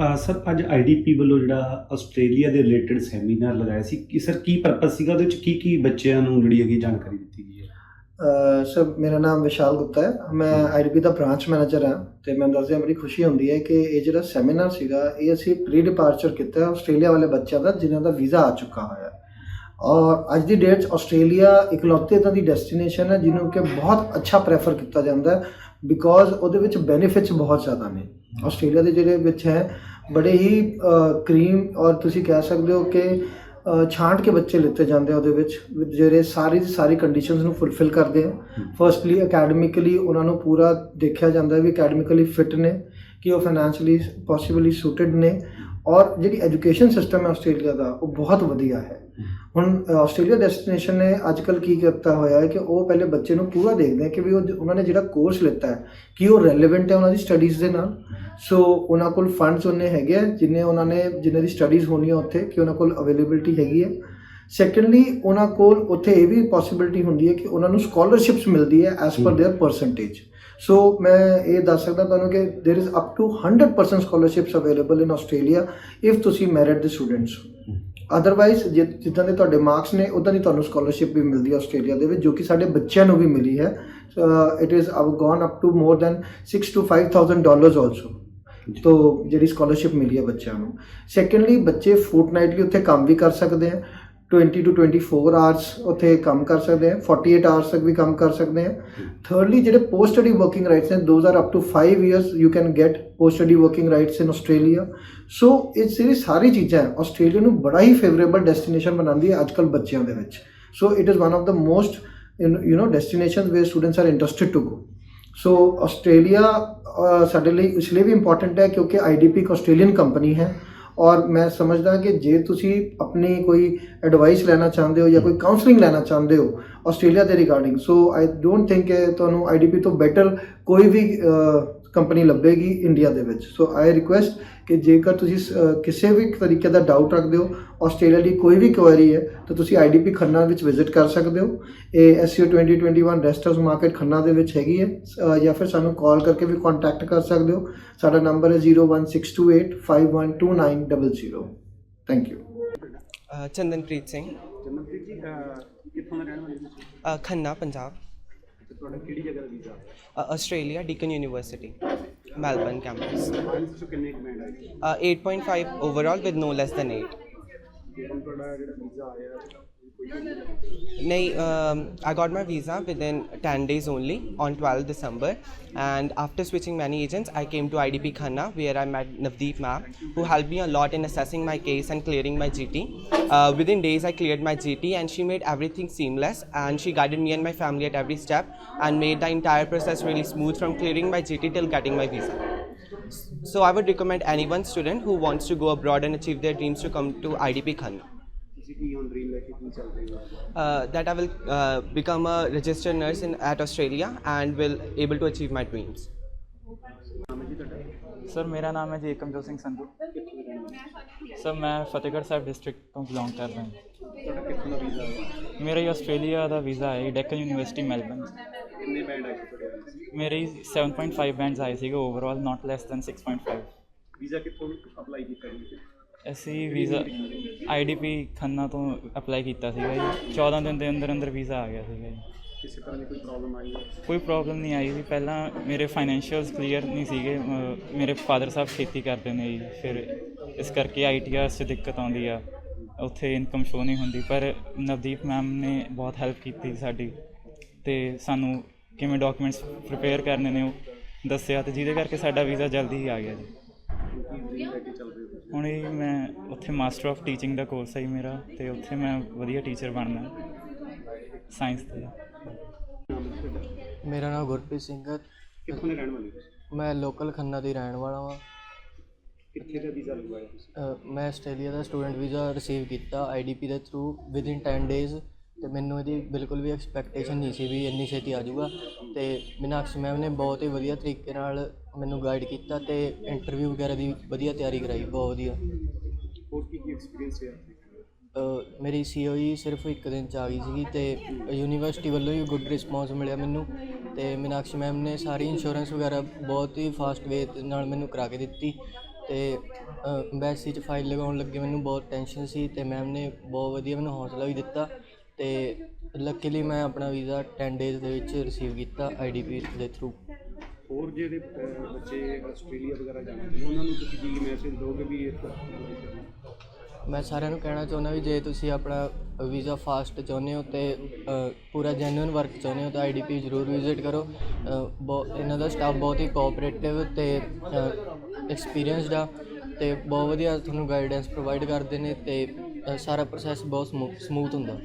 Sir ਅੱਜ IDP ਵੱਲੋਂ ਜਿਹੜਾ ਆਸਟ੍ਰੇਲੀਆ ਦੇ ਰਿਲੇਟਡ ਸੈਮੀਨਾਰ ਲਗਾਇਆ ਸੀ। ਕਿ ਸਰ ਕੀ ਪਰਪਸ ਸੀਗਾ? ਉਹਦੇ ਵਿੱਚ ਕੀ ਕੀ ਬੱਚਿਆਂ ਨੂੰ ਜਿਹੜੀ ਹੈਗੀ ਜਾਣਕਾਰੀ ਦਿੱਤੀ ਗਈ ਹੈ? ਸਰ ਮੇਰਾ ਨਾਮ ਵਿਸ਼ਾਲ ਗੁਪਤਾ ਹੈ। ਮੈਂ ਆਈਡੀਪੀ ਦਾ ਬ੍ਰਾਂਚ ਮੈਨੇਜਰ ਹਾਂ ਤੇ ਮੈਂ ਦੱਸਦਿਆਂ ਬੜੀ ਖੁਸ਼ੀ ਹੁੰਦੀ ਹੈ ਕਿ ਇਹ ਜਿਹੜਾ ਸੈਮੀਨਾਰ ਸੀਗਾ ਇਹ ਅਸੀਂ ਪ੍ਰੀ ਡਿਪਾਰਚਰ ਕੀਤਾ ਆਸਟ੍ਰੇਲੀਆ ਵਾਲੇ ਬੱਚਿਆਂ ਦਾ ਜਿਨ੍ਹਾਂ ਦਾ ਵੀਜ਼ਾ ਆ ਚੁੱਕਾ ਹੋਇਆ ਔਰ ਅੱਜ ਦੀ ਡੇਟ 'ਚ ਆਸਟ੍ਰੇਲੀਆ ਇਕਲੌਤੇ ਤਾਂ ਦੀ ਡੈਸਟੀਨੇਸ਼ਨ ਹੈ ਜਿਹਨੂੰ ਕਿ ਬਹੁਤ ਅੱਛਾ ਪ੍ਰੈਫਰ ਕੀਤਾ ਜਾਂਦਾ ਹੈ ਬਿਕੋਜ਼ ਉਹਦੇ ਵਿੱਚ ਬੈਨੀਫਿਟਸ ਬਹੁਤ ਜ਼ਿਆਦਾ ਨੇ। ਆਸਟ੍ਰੇਲੀਆ ਦੇ ਜਿਹੜੇ ਵਿੱਚ ਹੈ ਬੜੇ ਹੀ ਕਰੀਮ ਔਰ ਤੁਸੀਂ ਕਹਿ ਸਕਦੇ ਹੋ ਕਿ ਛਾਂਟ ਕੇ ਬੱਚੇ ਲਿੱਤੇ ਜਾਂਦੇ ਆ ਉਹਦੇ ਵਿੱਚ ਜਿਹੜੇ ਸਾਰੀ ਦੀ ਸਾਰੀ ਕੰਡੀਸ਼ਨਸ ਨੂੰ ਫੁੱਲਫਿਲ ਕਰਦੇ ਆ। ਫਰਸਟਲੀ ਅਕੈਡਮਿਕਲੀ ਉਹਨਾਂ ਨੂੰ ਪੂਰਾ ਦੇਖਿਆ ਜਾਂਦਾ ਵੀ ਅਕੈਡਮਿਕਲੀ ਫਿਟ ਨੇ ਕਿ ਉਹ ਫਾਈਨੈਂਸ਼ੀਅਲੀ ਪੋਸੀਬਲੀ ਸੂਟਡ ਨੇ। ਔਰ ਜਿਹੜੀ ਐਜੂਕੇਸ਼ਨ ਸਿਸਟਮ ਹੈ ਆਸਟ੍ਰੇਲੀਆ ਦਾ ਉਹ ਬਹੁਤ ਵਧੀਆ ਹੈ ਹੁਣ ਅ, ਆਸਟ੍ਰੇਲੀਆ ਡੈਸਟੀਨੇਸ਼ਨ ਨੇ ਅੱਜਕੱਲ ਕੀ ਕੀਤਾ ਹੋਇਆ ਹੈ ਕਿ ਉਹ ਪਹਿਲੇ ਬੱਚੇ ਨੂੰ ਪੂਰਾ ਦੇਖਦੇ ਆ ਕਿ ਵੀ ਉਹ ਉਹਨਾਂ ਨੇ ਜਿਹੜਾ ਕੋਰਸ ਲਿੱਤਾ ਹੈ ਕਿ ਉਹ ਰੈਲੇਵੈਂਟ ਹੈ ਉਹਨਾਂ ਦੀ ਸਟੱਡੀਜ਼ ਦੇ ਨਾਲ ਸੋ ਉਹਨਾਂ ਕੋਲ ਫੰਡਸ ਉਹਨੇ ਹੈਗੇ ਆ ਜਿੰਨੇ ਉਹਨਾਂ ਨੇ ਜਿੰਨੇ ਦੀ ਸਟੱਡੀਜ਼ ਹੋਣੀਆਂ ਉੱਥੇ ਕਿ ਉਹਨਾਂ ਕੋਲ ਅਵੇਲੇਬਿਲਟੀ ਹੈਗੀ ਹੈ ਸੈਕੰਡਲੀ ਉਹਨਾਂ ਕੋਲ ਉੱਥੇ ਇਹ ਵੀ ਪੋਸਿਬਿਲਿਟੀ ਹੁੰਦੀ ਹੈ ਕਿ ਉਹਨਾਂ ਨੂੰ ਸਕਾਲਰਸ਼ਿਪਸ ਮਿਲਦੀ ਹੈ ਐਸ ਪਰ देयर ਪਰਸੈਂਟੇਜ ਸੋ ਮੈਂ ਇਹ ਦੱਸ ਸਕਦਾ ਤੁਹਾਨੂੰ ਕਿ there is up to 100% scholarships available in Australia if ਤੁਸੀਂ ਮੈਰਿਟ ਦੇ ਸਟੂਡੈਂਟਸ ਅਦਰਵਾਈਜ਼ ਜਿੱਦਾਂ ਦੇ ਤੁਹਾਡੇ ਮਾਰਕਸ ਨੇ ਉਦਾਂ ਦੀ ਤੁਹਾਨੂੰ ਸਕਾਲਰਸ਼ਿਪ ਵੀ ਮਿਲਦੀ ਹੈ ਆਸਟ੍ਰੇਲੀਆ ਦੇ ਵਿੱਚ ਜੋ ਕਿ ਸਾਡੇ ਬੱਚਿਆਂ ਨੂੰ ਵੀ ਮਿਲੀ ਹੈ it is gone up to more than 6 to 5000 dollars also ਤੋ ਜਿਹੜੀ ਸਕਾਲਰਸ਼ਿਪ ਮਿਲੀ ਹੈ ਬੱਚਿਆਂ ਨੂੰ ਸੈਕੰਡਲੀ ਬੱਚੇ ਫੋਰਟਨਾਈਟਲੀ ਉੱਥੇ ਕੰਮ ਵੀ ਕਰ ਸਕਦੇ ਆ 20 ਟੂ 24 ਆਵਰਸ ਉੱਥੇ ਕੰਮ ਕਰ ਸਕਦੇ ਆ 48 ਆਵਰਸ ਤੱਕ ਵੀ ਕੰਮ ਕਰ ਸਕਦੇ ਆ। ਥਰਡਲੀ ਜਿਹੜੇ ਪੋਸਟ ਸਟੱਡੀ ਵਰਕਿੰਗ ਰਾਈਟਸ ਨੇ those are up to 5 years you can get post study working rights in Australia so ਇਹ ਜਿਹੜੀ ਸਾਰੀ ਚੀਜ਼ਾਂ ਹੈ ਆਸਟ੍ਰੇਲੀਆ ਨੂੰ ਬੜਾ ਹੀ ਫੇਵਰੇਬਲ ਡੈਸਟੀਨੇਸ਼ਨ ਬਣਾਉਂਦੀ ਹੈ ਅੱਜਕੱਲ ਬੱਚਿਆਂ ਦੇ ਵਿੱਚ। So it is one of the most you know destinations where students are interested to go so Australia ਸਾਡੇ ਲਈ ਇਸ ਲਈ ਵੀ ਇੰਪੋਰਟੈਂਟ ਹੈ ਕਿਉਂਕਿ ਆਈਡੀਪੀ ਇੱਕ ਆਸਟ੍ਰੇਲੀਅਨ ਕੰਪਨੀ ਹੈ। ਔਰ ਮੈਂ ਸਮਝਦਾ ਕਿ ਜੇ ਤੁਸੀਂ ਆਪਣੀ ਕੋਈ ਐਡਵਾਈਸ ਲੈਣਾ ਚਾਹੁੰਦੇ ਹੋ ਜਾਂ ਕੋਈ ਕਾਉਂਸਲਿੰਗ ਲੈਣਾ ਚਾਹੁੰਦੇ ਹੋ ਆਸਟ੍ਰੇਲੀਆ ਦੇ regarding so I don't think ਕਿ ਤੁਹਾਨੂੰ ਆਈਡੀਪੀ ਤੋਂ ਬੈਟਰ ਕੋਈ ਵੀ ਕੰਪਨੀ ਲੱਭੇਗੀ ਇੰਡੀਆ ਦੇ ਵਿੱਚ। ਸੋ ਆਈ ਰਿਕੁਐਸਟ ਕਿ ਜੇਕਰ ਤੁਸੀਂ ਕਿਸੇ ਵੀ ਤਰੀਕੇ ਦਾ ਡਾਊਟ ਰੱਖਦੇ ਹੋ ਆਸਟ੍ਰੇਲੀਆ ਦੀ ਕੋਈ ਵੀ ਕੁਐਰੀ ਹੈ ਤਾਂ ਤੁਸੀਂ ਆਈਡੀਪੀ ਖੰਨਾ ਵਿੱਚ ਵਿਜ਼ਿਟ ਕਰ ਸਕਦੇ ਹੋ। ਇਹ SU 2021 rest house market Khanna ਦੇ ਵਿੱਚ ਹੈਗੀ ਹੈ। ਜਾਂ ਫਿਰ ਸਾਨੂੰ ਕਾਲ ਕਰਕੇ ਵੀ ਕੰਟੈਕਟ ਕਰ ਸਕਦੇ ਹੋ। ਸਾਡਾ ਨੰਬਰ ਹੈ 01628512900 ਥੈਂਕ ਯੂ ਚੰਦਨਪ੍ਰੀਤ ਸਿੰਘ। ਜਨਮਪ੍ਰੀਤ ਜੀ ਕਿੱਥੋਂ ਦਾ ਰਹਿਣ ਵਾਲੇ ਖੰਨਾ ਪੰਜਾਬ। ਤੁਹਾਡਾ ਕਿਹੜੀ ਜਗ੍ਹਾ ਦਾ ਵੀਜ਼ਾ ਅ, Australia Deakin University Melbourne campus science ਤੋਂ ਕਿੰਨੇ ਕਮੈਂਡ ਆਈ ਅ, 8.5 overall with no less than 8 ਜੇ ਹੁਣ ਤੁਹਾਡਾ ਜਿਹੜਾ ਵੀਜ਼ਾ ਆਇਆ No, um, I got my visa within 10 days only on 12 December. And after switching many agents, I came to IDP Khanna where I met Navdeep Ma'am, who helped me a lot in assessing my case and clearing my GT. Uh, within days, I cleared my GT and she made everything seamless. And she guided me and my family at every step and made the entire process really smooth from clearing my GT till getting my visa. So I would recommend anyone student who wants to go abroad and achieve their dreams to come to IDP Khanna. ਤੁਸੀਂ ਕੀ ਹੁਣ dream ਲੈ ਕੇ ਕੀ ਚੱਲ ਰਹੇ ਹੋ uh, that I will uh, become a registered nurse in at Australia and will able to achieve my dreams. Sir ਮੇਰਾ ਨਾਮ ਹੈ ਜੀ ਏਕਮਜੋਤ ਸਿੰਘ ਸੰਧੂ ਸਰ ਮੈਂ ਫਤਿਹਗੜ੍ਹ ਸਾਹਿਬ ਡਿਸਟ੍ਰਿਕਟ ਤੋਂ ਬਿਲੋਂਗ ਕਰਦਾ ਹਾਂ ਤੁਹਾਡਾ ਕਿੱਥੋਂ ਦਾ ਵੀਜ਼ਾ ਆਇਆ ਮੇਰਾ ਹੀ ਆਸਟ੍ਰੇਲੀਆ ਦਾ ਵੀਜ਼ਾ ਹੈ ਡੈਕਨ ਯੂਨੀਵਰਸਿਟੀ ਮੈਲਬਨ ਕਿੰਨੇ ਬੈਂਡ ਆਏ ਸੀ ਤੁਹਾਡੇ ਮੇਰੇ 7.5 ਬੈਂਡਸ ਆਏ ਸੀਗੇ overall not less than 6.5 visa ਕਿੱਥੋਂ ਅਪਲਾਈ ਕੀਤਾ ਜੀ ਅਸੀਂ ਵੀਜ਼ਾ ਆਈਡੀਪੀ ਖੰਨਾ ਤੋਂ ਅਪਲਾਈ ਕੀਤਾ ਸੀਗਾ ਜੀ। 14 ਦਿਨ ਦੇ ਅੰਦਰ ਅੰਦਰ ਵੀਜ਼ਾ ਆ ਗਿਆ ਸੀਗਾ ਜੀ। ਕਿਸੇ ਤਰ੍ਹਾਂ ਦੀ ਕੋਈ ਪ੍ਰੋਬਲਮ ਆਈ ਹੈ? ਕੋਈ ਪ੍ਰੋਬਲਮ ਨਹੀਂ ਆਈ ਸੀ ਪਹਿਲਾਂ ਮੇਰੇ ਫਾਈਨੈਂਸ਼ੀਅਲਸ ਕਲੀਅਰ ਨਹੀਂ ਸੀਗੇ। ਅਹ ਮੇਰੇ ਫਾਦਰ ਸਾਹਿਬ ਖੇਤੀ ਕਰਦੇ ਨੇ ਜੀ। ਫਿਰ ਇਸ ਕਰਕੇ ਆਈਟੀਆਰ 'ਚ ਦਿੱਕਤ ਆਉਂਦੀ ਆ। ਉੱਥੇ ਇਨਕਮ ਸ਼ੋ ਨਹੀਂ ਹੁੰਦੀ। ਪਰ ਨਵਦੀਪ ਮੈਮ ਨੇ ਬਹੁਤ ਹੈਲਪ ਕੀਤੀ ਸਾਡੀ। ਤੇ ਸਾਨੂੰ ਕਿਵੇਂ ਡਾਕੂਮੈਂਟਸ ਪ੍ਰਿਪੇਅਰ ਕਰਨੇ ਨੇ ਉਹ ਦੱਸਿਆ ਤੇ ਜਿਹਦੇ ਕਰਕੇ ਸਾਡਾ ਵੀਜ਼ਾ ਜਲਦੀ ਹੀ ਆ ਗਿਆ ਜੀ। ਕੀ ਡ੍ਰੀਮ ਲੈ ਕੇ ਚੱਲ ਰਹੇ ਹੋ ਤੁਸੀਂ? ਹੁਣ ਇਹ ਮੈਂ ਉੱਥੇ ਮਾਸਟਰ ਆਫ ਟੀਚਿੰਗ ਦਾ ਕੋਰਸ ਹੈ ਮੇਰਾ ਤੇ ਉੱਥੇ ਮੈਂ ਵਧੀਆ ਟੀਚਰ ਬਣਨਾ ਸਾਇੰਸ ਦਾ ਮੇਰਾ ਨਾਮ ਗੁਰਪ੍ਰੀਤ ਸਿੰਘ ਹੈ। ਕਿੱਥੋਂ ਦੇ ਰਹਿਣ ਵਾਲੇ ਹੋ? ਮੈਂ ਲੋਕਲ ਖੰਨਾ ਦੀ ਰਹਿਣ ਵਾਲਾ ਹਾਂ ਕਿੱਥੇ ਦਾ ਵੀਜ਼ਾ ਲਗਵਾਇਆ ਤੁਸੀਂ? ਮੈਂ ਆਸਟ੍ਰੇਲੀਆ ਦਾ ਸਟੂਡੈਂਟ ਵੀਜ਼ਾ ਰਿਸੀਵ ਕੀਤਾ ਆਈਡੀਪੀ ਦੇ ਥਰੂ ਵਿਦਿਨ 10 ਡੇਜ਼ ਤੇ ਮੈਨੂੰ ਇਹਦੀ ਬਿਲਕੁਲ ਵੀ ਐਕਸਪੈਕਟੇਸ਼ਨ ਨਹੀਂ ਸੀ ਵੀ ਇੰਨੀ ਛੇਤੀ ਆ ਜਾਊਗਾ। ਤੇ ਮੀਨਾਕਸ਼ੀ ਮੈਮ ਨੇ ਬਹੁਤ ਹੀ ਵਧੀਆ ਤਰੀਕੇ ਨਾਲ ਮੈਨੂੰ ਗਾਈਡ ਕੀਤਾ ਤੇ ਇੰਟਰਵਿਊ ਵਗੈਰਾ ਦੀ ਵਧੀਆ ਤਿਆਰੀ ਕਰਾਈ ਬਹੁਤ ਵਧੀਆ। ਹੋਰ ਕੀ ਕੀ ਐਕਸਪੀਰੀਅੰਸ ਹੈ ਅ, ਮੇਰੀ ਸੀਓਈ ਸਿਰਫ ਇੱਕ ਦਿਨ ਚ ਆ ਗਈ ਸੀਗੀ ਤੇ ਯੂਨੀਵਰਸਿਟੀ ਵੱਲੋਂ ਵੀ ਗੁੱਡ ਰਿਸਪੌਂਸ ਮਿਲਿਆ ਮੈਨੂੰ ਤੇ ਮੀਨਾਕਸ਼ੀ ਮੈਮ ਨੇ ਸਾਰੀ ਇੰਸ਼ੋਰੈਂਸ ਵਗੈਰਾ ਬਹੁਤ ਹੀ ਫਾਸਟ ਵੇ ਨਾਲ ਮੈਨੂੰ ਕਰਾ ਕੇ ਦਿੱਤੀ ਤੇ ਐਮਬੈਸੀ 'ਚ ਫਾਈਲ ਲਗਾਉਣ ਲੱਗੇ ਮੈਨੂੰ ਬਹੁਤ ਟੈਨਸ਼ਨ ਸੀ ਤੇ ਮੈਮ ਨੇ ਬਹੁਤ ਵਧੀਆ ਮੈਨੂੰ ਹੌਸਲਾ ਵੀ ਦਿੱਤਾ। ਤੇ ਲੱਕੀਲੀ ਮੈਂ ਆਪਣਾ ਵੀਜ਼ਾ 10 ਡੇਜ਼ ਦੇ ਵਿੱਚ ਰਿਸੀਵ ਕੀਤਾ ਆਈਡੀਪੀ ਦੇ ਥਰੂ ਹੋਰ ਜਿਹੜੇ ਅਹ, ਬੱਚੇ ਆਸਟ੍ਰੇਲੀਆ ਵਗੈਰਾ ਜਾਣਦੇ ਉਹਨਾਂ ਨੂੰ ਤੁਸੀਂ ਕੀ ਮੈਸੇਜ ਦੋਗੇ ਵੀ ਇਹ ਮੈਂ ਸਾਰਿਆਂ ਨੂੰ ਕਹਿਣਾ ਚਾਹੁੰਦਾ ਵੀ ਜੇ ਤੁਸੀਂ ਆਪਣਾ ਵੀਜ਼ਾ ਫਾਸਟ ਚਾਹੁੰਦੇ ਹੋ ਤੇ ਅ, ਪੂਰਾ ਜੈਨੂਇਨ ਵਰਕ ਚਾਹੁੰਦੇ ਹੋ ਤਾਂ ਆਈਡੀਪੀ ਜ਼ਰੂਰ ਵਿਜ਼ਿਟ ਕਰੋ। ਅ, ਬਹੁ- ਇਹਨਾਂ ਦਾ ਸਟਾਫ ਬਹੁਤ ਹੀ ਕੋਆਪਰੇਟਿਵ ਤੇ ਐਕਸਪੀਰੀਅੰਸਡ ਆ ਤੇ ਬਹੁਤ ਵਧੀਆ ਤੁਹਾਨੂੰ ਗਾਈਡੈਂਸ ਪ੍ਰੋਵਾਈਡ ਕਰਦੇ ਨੇ ਤੇ ਅ, ਸਾਰਾ ਪ੍ਰੋਸੈਸ ਬਹੁਤ ਸਮੂਥ ਹੁੰਦਾ।